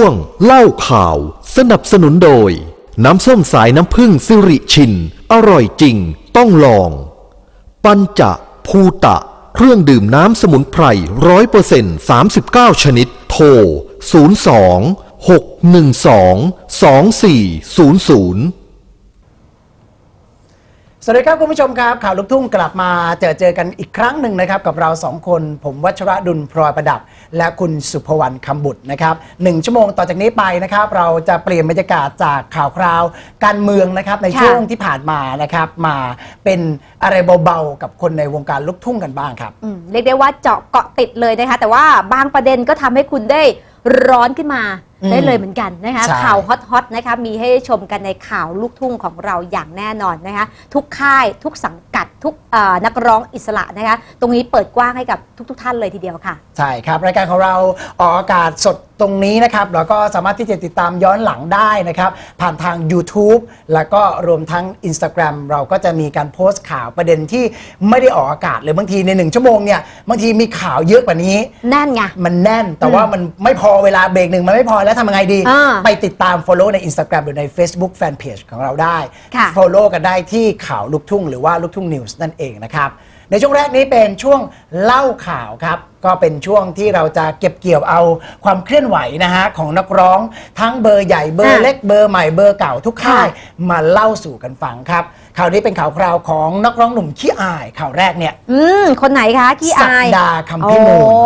วง เล่าข่าว สนับสนุนโดย น้ำส้มสายน้ำผึ้งสิริชิน อร่อยจริง ต้องลอง ปัญจะภูตะ เครื่องดื่มน้ำสมุนไพรร้อยเปอร์เซ็นต์สามสิบเก้าชนิด โทร 02 612 2400 สวัสดีครับคุณผู้ชมครับข่าวลูกทุ่งกลับมาเจอเจอกันอีกครั้งหนึ่งนะครับ กับเราสองคน ผมวัชระดุลพลอยประดับ และคุณสุภวรรณคำบุตรนะครับหนึ่งชั่วโมงต่อจากนี้ไปนะครับ เราจะเปลี่ยนบรรยากาศจากข่าวคราว การเมืองนะครับในค่ะช่วงที่ผ่านมานะครับ มาเป็นอะไรเบาๆกับคนในวงการลูกทุ่งกันบ้างครับอืมเรียกได้ว่าเจาะเกาะติดเลยนะคะแต่ว่าบางประเด็นก็ทำให้คุณได้ ร้อนขึ้นมาอืมได้เลยเหมือนกันนะคะใช่ข่าวฮอตๆนะคะมีให้ชมกันในข่าวลูกทุ่งของเราอย่างแน่นอนนะคะทุกค่ายทุกสังกัดทุกเอ่อนักร้องอิสระนะคะตรงนี้เปิดกว้างให้กับทุก ๆ ท่านเลยทีเดียวค่ะ ใช่ครับ รายการของเราออกอากาศสดตรงนี้นะครับแล้วก็สามารถที่จะติดตามย้อนหลังได้นะครับ ผ่านทาง YouTube แล้วก็รวมทั้ง Instagram เราก็จะมีการโพสต์ข่าวประเด็นที่ไม่ได้ออกอากาศเลยบางทีในหนึ่งชั่วโมงเนี่ยบางทีมีข่าวเยอะกว่านี้ แน่นไง มันแน่นแต่ว่ามันไม่พอเวลาเบรกหนึ่งมันไม่พอแล้วทำยังไงดี อ่าไปติดตาม Follow ใน Instagram หรือใน Facebook Fanpage ของเราได้ ค่ะ Follow กันได้ที่ข่าวลูกทุ่งหรือว่าลูกทุ่งนิวส์นั่นเองนะครับ ในช่วงแรกนี้เป็นช่วงเล่าข่าวครับ ก็เป็นช่วงที่เราจะเก็บเกี่ยวเอาความเคลื่อนไหวนะฮะของนักร้องทั้งเบอร์ใหญ่เบอร์อะเล็กเบอร์ใหม่เบอร์เก่าทุกค่ายค่ะมาเล่าสู่กันฟังครับ ข่าวนี้เป็นข่าวคราวของนักร้องหนุ่มขี้อายข่าวแรกเนี่ยอืม คนไหนคะขี้ศัอากยดาคำพิมูล โอ้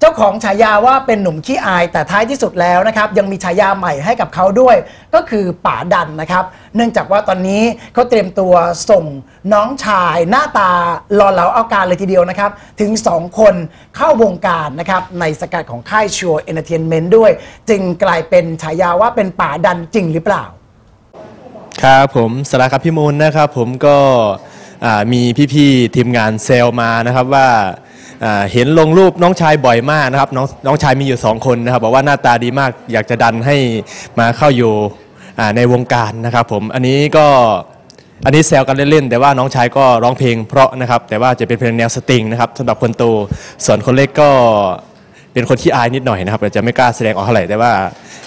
เจ้าของฉายาว่าเป็นหนุ่มขี้อายแต่ท้ายที่สุดแล้วนะครับยังมีฉายาใหม่ให้กับเขาด้วย ก็คือป๋าดันนะครับ เนื่องจากว่าตอนนี้เขาเตรียมตัวส่งน้องชายหน้าตาหล่อเหลาเอาการเลยทีเดียวนะครับ ถึง 2 คนเข้าวงการนะครับ ในสกัดของค่ายชัวเอนเตอร์เทนเมนต์ด้วย จึงกลายเป็นฉายาว่าเป็นป๋าดันจริงหรือเปล่า ครับผมสาราครับพี่มูลนะครับผมก็มีพี่ๆทีมงานเซลมานะครับว่าเห็นลงรูปน้องชายบ่อยมากนะครับน้องน้องชายมีอยู่สองคนนะครับบอกว่าหน้าตาดีมากอยากจะดันให้มาเข้าอยู่ในวงการนะครับผมอันนี้ก็อันนี้แซวกันเล่นๆ แต่ว่าน้องชายก็ร้องเพลงเพราะนะครับ แต่ว่าจะเป็นเพลงแนวสตริงนะครับสำหรับคนโตส่วนคนเล็กก็ เป็นคนที่อายนิดหน่อยนะครับอาจจะไม่กล้าแสดงออกเท่าไหร่แต่ว่า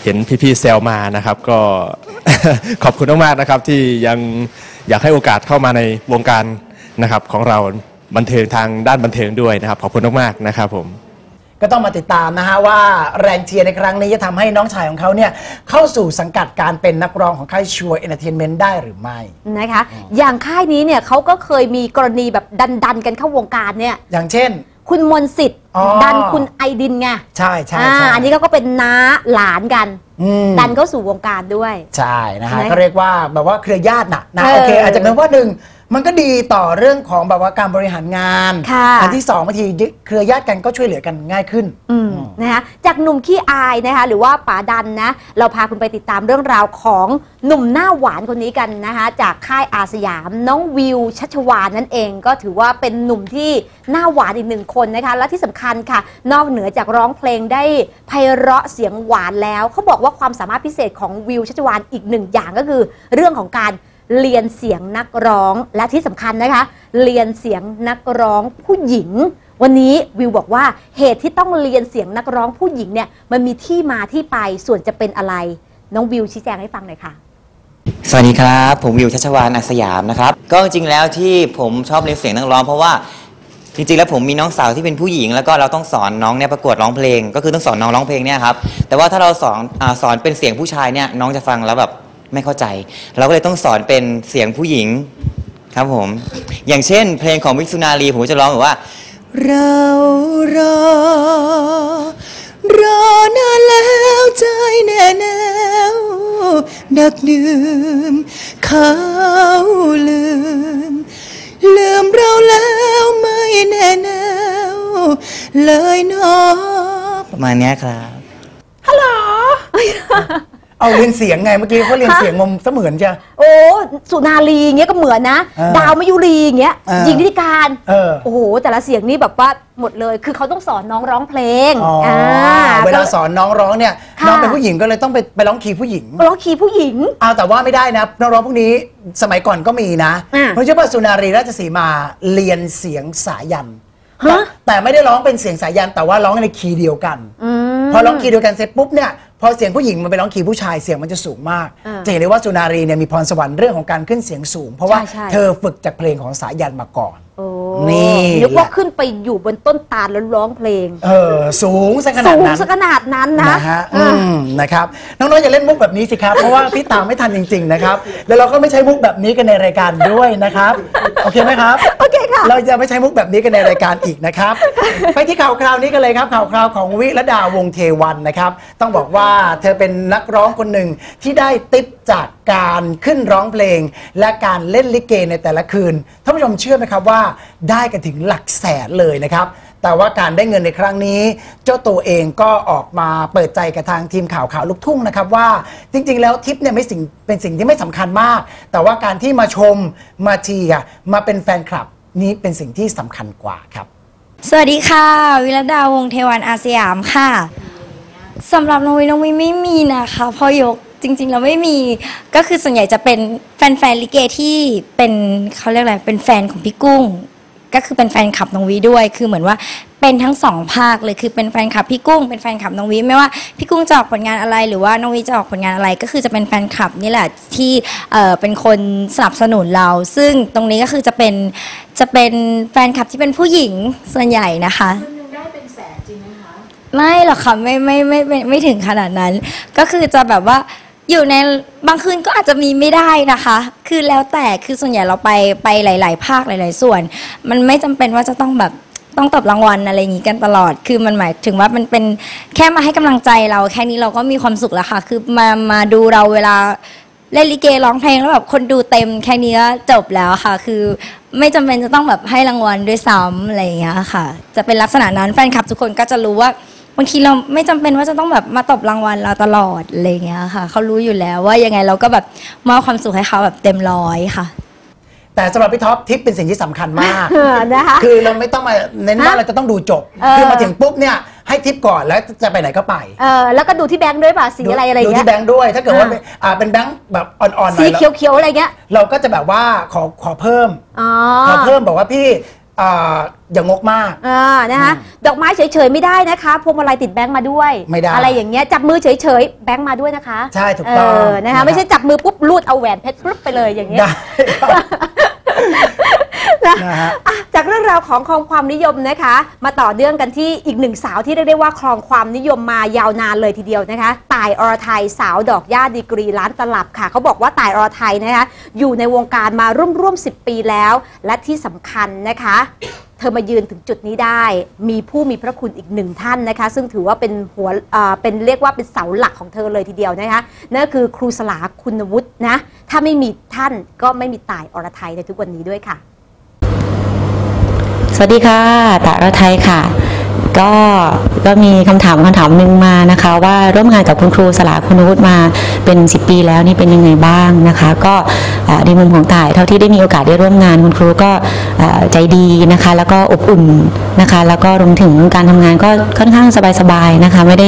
เห็นพี่ๆแซวมานะครับ ก็ขอบคุณมากๆนะครับ ที่ยังอยากให้โอกาสเข้ามาในวงการนะครับของเราบันเทิงทางด้านบันเทิงด้วยนะครับ ขอบคุณมากๆนะครับผมก็ต้องมาติดตามนะฮะว่าแรงเชียร์ในครั้งนี้จะทำให้น้องชายของเขาเนี่ยเข้าสู่สังกัดการเป็นนักร้องของค่ายชัวเอนเตอร์เทนเมนต์ได้หรือไม่ นะคะ อย่างค่ายนี้เนี่ยเขาก็เคยมีกรณีแบบดัน ๆ กันเข้าวงการเนี่ย อย่างเช่น คุณมนต์สิทธิ์อ๋อ ดันคุณไอดินไงใช่ใช่อ่าใช่อันนี้ก็เป็นน้าหลานกัน อืม ดันเข้าสู่วงการด้วย ใช่นะฮะนะก็เรียกว่าแบบว่าเครือญาติน่ะนะเออโอเคอาจจะเป็นว่าหนึ่งมันก็ดีต่อเรื่องของแบบว่าการบริหารงานค่ะ อันที่สองบางทีเครือญาติกันก็ช่วยเหลือกันง่ายขึ้น อืม นะคะจากหนุ่มขี้อายนะคะหรือว่าป๋าดันนะเราพาคุณไปติดตามเรื่องราวของหนุ่มหน้าหวานคนนี้กันนะคะจากค่ายอาสยามน้องวิวชัชวานนั่นเองก็ถือว่าเป็นหนุ่มที่หน้าหวานอีกหนึ่งคนนะคะและที่สำคัญค่ะ นอกเหนือจากร้องเพลงได้ไพเราะเสียงหวานแล้วเขาบอกว่าความสามารถพิเศษของวิวชัชวานอีกหนึ่งอย่างก็คือเรื่องของการเรียนเสียงนักร้องและที่สำคัญนะคะ เรียนเสียงนักร้องผู้หญิง วันนี้วิวบอกว่าเหตุที่ต้องเรียนเสียงนักร้องผู้หญิงเนี่ยมันมีที่มาที่ไปส่วนจะเป็นอะไร น้องวิวชี้แจงให้ฟังหน่อยค่ะ สวัสดีครับ ผมวิวชัชวานอักษยามนะครับ ก็จริงๆแล้วที่ผมชอบเรียนเสียงนักร้องเพราะว่าจริงๆแล้วผมมีน้องสาวที่เป็นผู้หญิง แล้วก็เราต้องสอนน้องเนี่ยประกวดร้องเพลง ก็คือต้องสอนน้องร้องเพลงเนี่ยครับแต่ว่าถ้าเราสอนอาสอนเป็นเสียงผู้ชายเนี่ยน้องจะฟังแล้วแบบไม่เข้าใจ เราก็เลยต้องสอนเป็นเสียงผู้หญิงครับผม อย่างเช่น เพลงของวิกษุนารีผมจะร้องแบบว่า เรารอ รอนานแล้วใจแน่แนวดักดื่มเขาลืม ลืมเราแล้วไม่แน่แนวเลยนอประมาณนี้ครับ เอาเรียนเสียงไงเมื่อกี้เขาเรียนเสียงงมเสมือนจ้ะ โอ้สุนารีอย่างเงี้ยก็เหมือนนะ เออดาวมยุรีอย่างเงี้ยเออหญิงนิติการเออ โอ้โหแต่ละเสียงนี่แบบว่าหมดเลย คือเขาต้องสอนน้องร้องเพลงอ๋อออ่าเวลาสอนน้องร้องเนี่ยค่ะ น้องเป็นผู้หญิงก็เลยต้องไปไปร้องคีย์ผู้หญิงก็ร้องคีย์ผู้หญิง เอาแต่ว่าไม่ได้นะนักร้องพวกนี้สมัยก่อนก็มีนะอะเพราะเชื่อว่าสุนารีราชสีมาเรียนเสียงสายันฮะ แต่แต่ไม่ได้ร้องเป็นเสียงสายันแต่ว่าร้องในคีย์เดียวกัน อืม พอร้องคีย์เดียวกันเสร็จปุ๊บเนี่ย พอเสียงผู้หญิงมันไปร้องคีย์ผู้ชายเสียงมันจะสูงมากอ่าจะเห็นได้ว่าสุนารีเนี่ยมีพรสวรรค์เรื่องของการขึ้นเสียงสูง เพราะว่าใช่ใช่ เธอฝึกจากเพลงของสายันมาก่อนโอ้ นี่นึกว่าขึ้นไปอยู่บนต้นตาลแล้วร้องเพลง เออสูงสักขนาสูดงนั้นสักขนาดนั้นนะนะฮะอ่าอืมนะครับน้องๆอย่าเล่นมุกแบบนี้สิครับ เพราะว่าพี่ตามไม่ทันจริง ๆ นะครับ แล้วเราก็ไม่ใช้มุกแบบนี้กันในรายการด้วยนะครับ โอเคไหมครับ โอเคค่ะ เราจะไม่ใช้มุกแบบนี้กันในรายการอีกนะครับ ไปที่ข่าวคราวนี้กันเลยครับข่าวคราวของวิรดาวงศ์เทวันนะครับ ต้องบอกว่าเธอเป็นนักร้องคนหนึ่งที่ได้ติปจาก การขึ้นร้องเพลง และการเล่นลิเกในแต่ละคืนท่านผู้ชมเชื่อไหมครับว่าได้กันถึงหลักแสนเลยนะครับ แต่ว่าการได้เงินในครั้งนี้ เจ้าตัวเองก็ออกมาเปิดใจกับทางทีมข่าวข่าวลูกทุ่งนะครับว่าจริงๆ แล้วทิปเนี่ยไม่สิ่งเป็นสิ่งที่ไม่สำคัญมาก แต่ว่าการที่มาชมมาเชียร์มาเป็นแฟนคลับนี้เป็นสิ่งที่สำคัญกว่าครับ สวัสดีค่ะ วิรดาวงศ์เทวันอาสยามค่ะสำหรับน้องวิน้องวิไม่มีนะคะเพอยก จริงๆเราไม่มีก็คือส่วนใหญ่จะเป็นแฟนๆลิเกที่เป็นเขาเรียกอะไรเป็นแฟนของพี่กุ้ง ก็คือเป็นแฟนคลับน้องวิด้วย คือเหมือนว่าเป็นทั้งสองภาคเลยคือเป็นแฟนคลับพี่กุ้งเป็นแฟนคลับน้องวิไม่ว่าพี่กุ้งจะออกผลงานอะไรหรือว่าน้องวิจะออกผลงานอะไร ก็คือจะเป็นแฟนคลับนี่แหละที่เอ่อเป็นคนสนับสนุนเรา ซึ่งตรงนี้ก็คือจะเป็นจะเป็นแฟนคลับที่เป็นผู้หญิงส่วนใหญ่นะคะไม่หรอกค่ะไม่ไม่ไม่ไม่ไม่ถึงขนาดนั้น ก็คือจะแบบว่า อยู่ในบางคืนก็อาจจะมีไม่ได้นะคะ คือแล้วแต่คือส่วนใหญ่เราไปไปหลาย ๆ ภาคหลาย ๆ ส่วน มันไม่จำเป็นว่าจะต้องแบบต้องตบรางวัลอะไรอย่างนี้กันตลอด คือมันหมายถึงว่ามันเป็นแค่มาให้กำลังใจเราแค่นี้เราก็มีความสุขแล้วค่ะ คือมามาดูเราเวลาเล่นลิเกร้องเพลงแล้วแบบคนดูเต็มแค่นี้ก็จบแล้วค่ะ คือไม่จำเป็นจะต้องแบบให้รางวัลด้วยซ้ำอะไรอย่างเงี้ยค่ะ จะเป็นลักษณะนั้นแฟนคลับทุกคนก็จะรู้ว่า บางทีเราไม่จำเป็นว่าจะต้องแบบมาตบรางวัลเราตลอดอะไรอย่างเงี้ยค่ะเขารู้อยู่แล้วว่ายังไงเราก็แบบมอบความสุขให้เขาแบบเต็มร้อยค่ะ แต่สำหรับพี่ท็อปทิปเป็นสิ่งที่สำคัญมาก เออนะคะ คือเราไม่ต้องมาเน้นว่าฮะเราจะต้องดูจบ เออ คือมาถึงปุ๊บเนี่ยให้ทิปก่อนแล้วจะไปไหนก็ไปเออแล้วก็ดูที่แบงค์ด้วยป่ะสีอะไรอะไรดูเงี้ที่ย แบงค์ด้วย ถ้าเกิดว่าอ่า เป็นอ่าเป็นแบงค์แบบอ่อนๆหน่สีอยเขียวๆอะไรเงี้ยเราก็จะแบบว่าขอขอเพิ่ม อ๋อ ขอเพิ่มบอกว่าพี่ อ่าอย่างงกมาก อ่านะคะดอกไม้เฉยๆไม่ได้นะคะพวงมาลัยติดแบงค์มาด้วย ไม่ได้ อะไรอย่างเงี้ยจับมือเฉยๆแบงค์มาด้วยนะคะใช่ถูกต้องเอนะคะนะครับไม่ใช่จับมือปุ๊บลูดเอาแหวนเพชรปุ๊บไปเลยอย่างเงี้ย ได้ครับ นะนะฮะอะจากเรื่องราวของครองความนิยมนะคะ มาต่อเนื่องกันที่อีกหนึ่งสาวที่เรียกได้ว่าครองความนิยมมายาวนานเลยทีเดียวนะคะต่ายอรไทยสาวดอกย่าดีกรีล้านตลับค่ะ เขาบอกว่าต่ายอรไทยนะคะ อยู่ในวงการมาร่วมร่วมๆ10ปีแล้ว และที่สำคัญนะคะเธอมายืนถึงจุดนี้ได้ มีผู้มีพระคุณอีกหนึ่งท่านนะคะ ซึ่งถือว่าเป็นหัวอ่าเป็นเรียกว่าเป็นเสาหลักของเธอเลยทีเดียวนะคะนั่นก็คือครูสลาคุณวุฒินะ ถ้าไม่มีท่านก็ไม่มีต่ายอรไทยในทุกวันนี้ด้วยค่ะ สวัสดีค่ะตะระไทยค่ะ ก็ก็มีคำถามคำถามหนึ่งมานะคะ ว่าร่วมงานกับคุณครูสลาคุณวุฒิมา เป็น 10 ปีแล้วนี่เป็นยังไงบ้างนะคะ ก็ในมุมของต่ายเท่าที่ได้มีโอกาสได้ร่วมงานคุณครูก็ใจดีนะคะ แล้วก็อบอุ่นนะคะ แล้วก็รวมถึงการทำงานก็ค่อนข้างสบายๆนะคะไม่ได้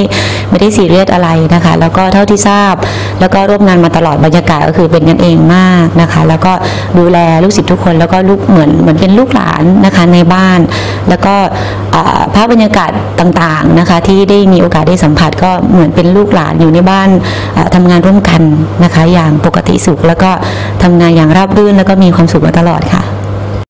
ไม่ได้ซีเรียสอะไรนะคะ แล้วก็เท่าที่ทราบ แล้วก็ร่วมงานมาตลอดบรรยากาศก็คือเป็นกันเองมากนะคะ แล้วก็ดูแลลูกศิษย์ทุกคนแล้วก็ลูกเหมือนเหมือนเป็นลูกหลานนะคะในบ้าน แล้วก็ภาพบรรยากาศต่างๆนะคะที่ได้มีโอกาสได้สัมผัสก็เหมือนเป็นลูกหลานอยู่ในบ้านเอ่อทำงานร่วมกันนะคะ อย่างปกติสุข แล้วก็ทำงานอย่างราบรื่นแล้วก็มีความสุขมาตลอดค่ะ